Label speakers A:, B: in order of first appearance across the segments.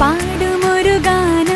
A: പാടുമൊരു ഗാനം.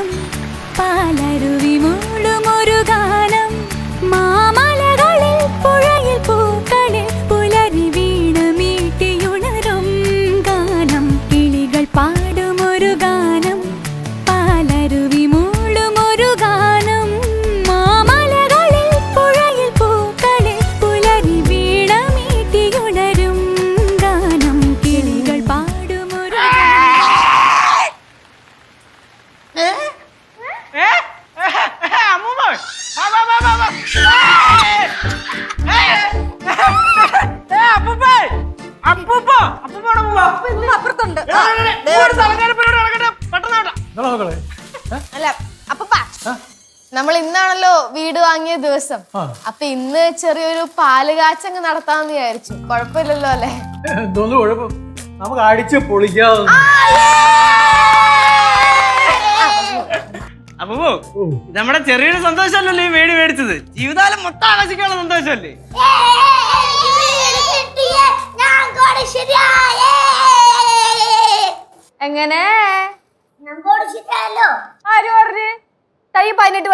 B: നമ്മൾ ഇന്നാണല്ലോ വീട് വാങ്ങിയ ദിവസം. അപ്പൊ ഇന്ന് ചെറിയൊരു പാൽ കാച്ചങ്ങ് നടത്താന്ന് വിചാരിച്ചു. കുഴപ്പമില്ലല്ലോ അല്ലേ?
C: എന്തോന്ന് കുഴപ്പം. നമുക്ക് അടിച്ച്
D: പൊളിക്കാം. നമ്മുടെ ചെറിയൊരു സന്തോഷമല്ലല്ലോ ഈ വീട് മേടിച്ചത്. ജീവിതകാലം മൊത്തം ആഘോഷിക്കാനുള്ള സന്തോഷമല്ലേ?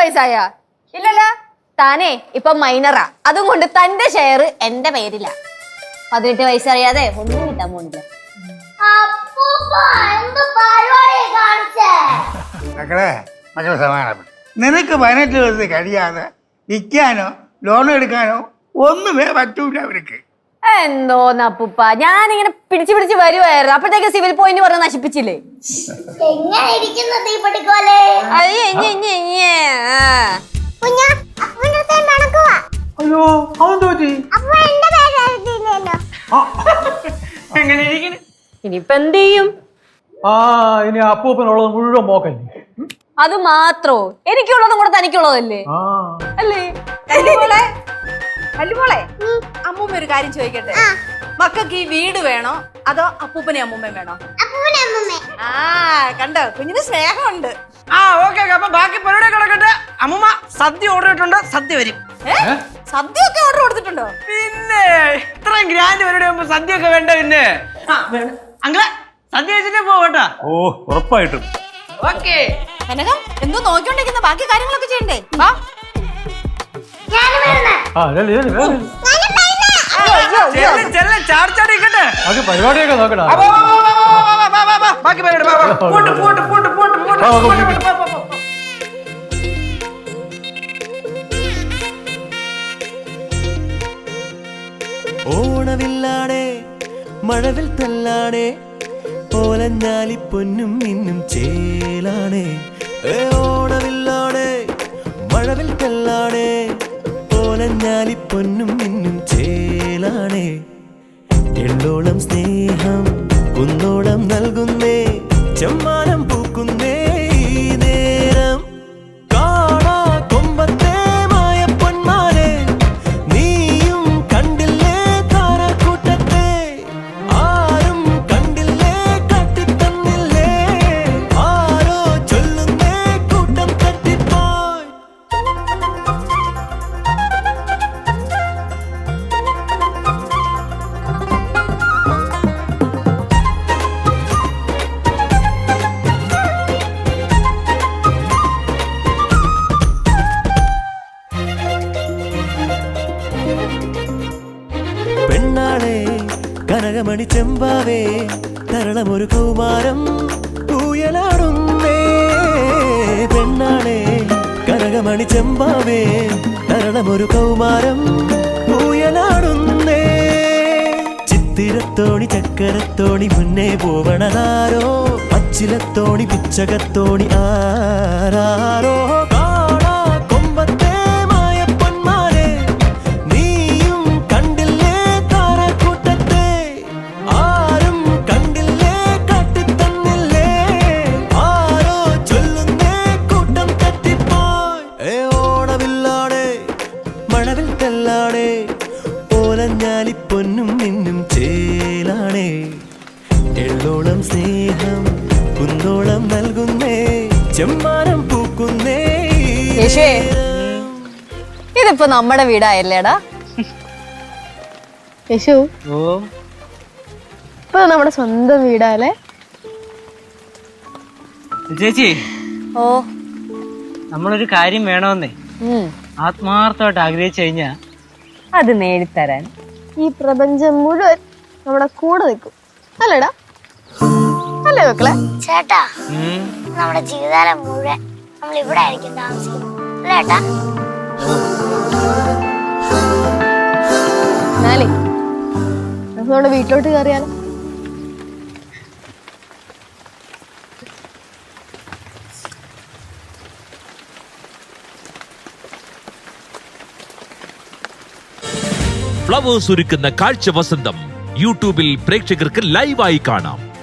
B: വയസ്സായ? ഇല്ലല്ല. താനേ ഇപ്പൊ മൈനറാ അതും കൊണ്ട് തന്റെ ഷെയർ എന്റെ പേരിലാ. പതിനെട്ട് വയസ്സറിയാതെ ഒന്നും കിട്ടാൻ പോണില്ല.
E: മക്കളെ മക്കളെ സമാധാനം. നിനക്ക് പതിനെട്ട് വയസ്സ് കഴിയാതെ വിൽക്കാനോ ലോൺ എടുക്കാനോ ഒന്നുമേ പറ്റൂല അവർക്ക്.
B: എന്തോന്ന് അപ്പുപ്പ. ഞാനിങ്ങനെ പിടിച്ചു പിടിച്ച് വരുവായിരുന്നു. അപ്പോഴത്തേക്ക് സിവിൽ പോയിന്റ് പറഞ്ഞ് നശിപ്പിച്ചില്ലേ? ആ.
C: ഇനി
B: അത് മാത്രോ? എനിക്കുള്ളതും കൂടെ തനിക്കുള്ളതല്ലേ? അല്ലേ?
F: മോളെ? അമ്മൂമ്മ ഒരു കാര്യം ചോദിക്കട്ടെ? മക്കൾക്ക് ഈ വീട് വേണോ? അതോ അപ്പൂപ്പനെ അമ്മൂമ്മയും വേണോ?
G: അപ്പൂനെ അമ്മൂമ്മേ
F: ആ കണ്ടോ? കുഞ്ഞിന് സ്നേഹമുണ്ട്.
D: ആ ഓക്കെ അപ്പൊ ബാക്കി പരിപാടി കിടക്കട്ടെ. അമ്മൂമ്മ സദ്യ ഓർഡർ ഇട്ടുണ്ട് സദ്യ വരും.
F: ഏ? സദ്യ ഒക്കെ ഓർഡർ കൊടുത്തിട്ടുണ്ടോ?
D: പിന്നെ ഇത്രയും ഗ്രാൻഡ് പരിപാടി ആകുമ്പോ സദ്യ ഒക്കെ വേണ്ട പിന്നെ? ആ വേണം. സദ്യ വെച്ചിട്ടേ പോവട്ടാ
C: ഓ ഉറപ്പായിട്ടും.
D: ഓക്കേ.
F: കനകം എന്തോ നോക്കിക്കൊണ്ടിരിക്കുന്ന ബാക്കി കാര്യങ്ങളൊക്കെ ചെയ്യണ്ടേ? വാ.
G: ഞാൻ വരുന്നേ.
C: ആ ചെല്ലു വേഗം ചെല്ല്.
D: ചാർജ് അടിക്കട്ടെ
C: അത് പരിപാടിയൊക്കെ
D: ബാക്കി പോട്ട്, പോട്ട്, പോട്ട്, പോട്ട്,
H: ഓണവില്ലാടേ മഴവിൽ തല്ലാടെ ഓലഞ്ഞാലി പൊന്നും മിന്നും ചേലാണേ ഓണവില്ലാടെ ഓണവില്ലാടേ മഴവിൽ തല്ലാടേ ഓലഞ്ഞാലി പൊന്നും മിന്നും ചേലാണേ എള്ളോളം സ്നേഹം കുന്നോളം നൽകുന്നേ. ചെമ്മാനം കനകമണി ചെമ്പാവേ തരളമൊരു കൗമാരം പൂയലാടുന്നേ പെണ്ണാളെ കനകമണി ചെമ്പാവേ തരളമൊരു കൗമാരം പൂയലാടുന്നേ ചിത്തിരത്തോണി ചക്കരത്തോണി മുന്നേ പോവണതാരോ? പച്ചിലത്തോണി പിച്ചകത്തോണി ആരാരോ? എള്ളോളം സ്നേഹം കുന്നോളം നൽകുന്നേ ചെമ്മാനം പൂക്കുന്നേ.
B: ഇതിപ്പോ നമ്മുടെ വീടായല്ലേടാ? യേശു ഇപ്പൊ നമ്മുടെ സ്വന്തം വീടാല്ലേ?
I: ചേച്ചി
J: ഓ.
I: നമ്മളൊരു കാര്യം വേണമെന്നേ. ആത്മാർത്ഥമായിട്ട് ആഗ്രഹിച്ചു കഴിഞ്ഞാ
J: അത് നേടിത്തരാൻ ഈ പ്രപഞ്ചം മുഴുവൻ നമ്മുടെ കൂടെ നിൽക്കും. അല്ലേടാ? അല്ലേ മക്കളെ
G: ചേട്ടാ നമ്മുടെ ജീവിതകാലം മുഴുവൻ നമ്മൾ ഇവിടെ ആയിരിക്കും താമസിക്കുന്നത്. അല്ലേ ഏട്ടാ?
J: എന്നാലേ നമുക്ക് നമ്മുടെ വീട്ടിലോട്ട് കയറിയാലോ?
K: ഫ്ലവേഴ്സ് ഒരുക്കുന്ന കാഴ്ച വസന്തം യൂട്യൂബിൽ പ്രേക്ഷകർക്ക് ലൈവായി കാണാം.